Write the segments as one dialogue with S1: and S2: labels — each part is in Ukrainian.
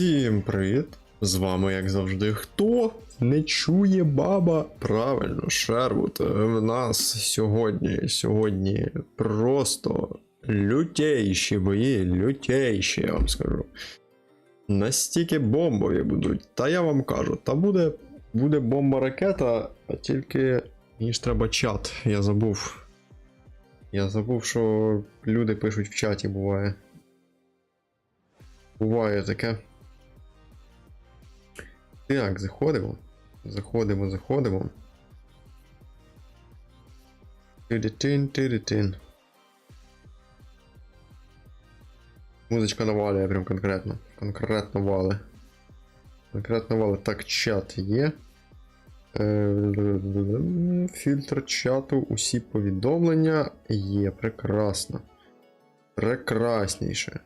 S1: Всім привіт! З вами, як завжди, хто не чує баба? Правильно, Шервуд. В нас сьогодні, сьогодні просто лютейші бої, лютейші, я вам скажу. Настільки бомбові будуть. Та я вам кажу, та буде, буде бомба ракета, а тільки мені ж треба чат. Я забув. Я забув, що люди пишуть в чаті, буває. Буває таке. Так, заходимо. Заходимо, заходимо. Тидитин, тидитин. Музичка навалює прям конкретно. Конкретно вали. Конкретно вали. Так, чат є. Е, Фільтр чату, усі повідомлення є. Прекрасно. Прекрасніше.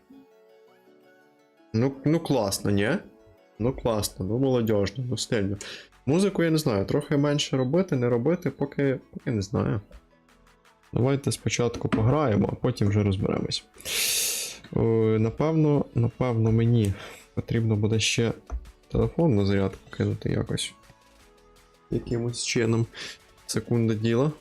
S1: Ну, ну класно, ні? Ну класно, ну молодіжно, ну стильно. Музику я не знаю, трохи менше робити, не робити, поки, поки не знаю. Давайте спочатку пограємо, а потім вже розберемось. О, напевно, напевно, мені потрібно буде ще телефон на зарядку кинути якось. Якимось чином. Секунда діла.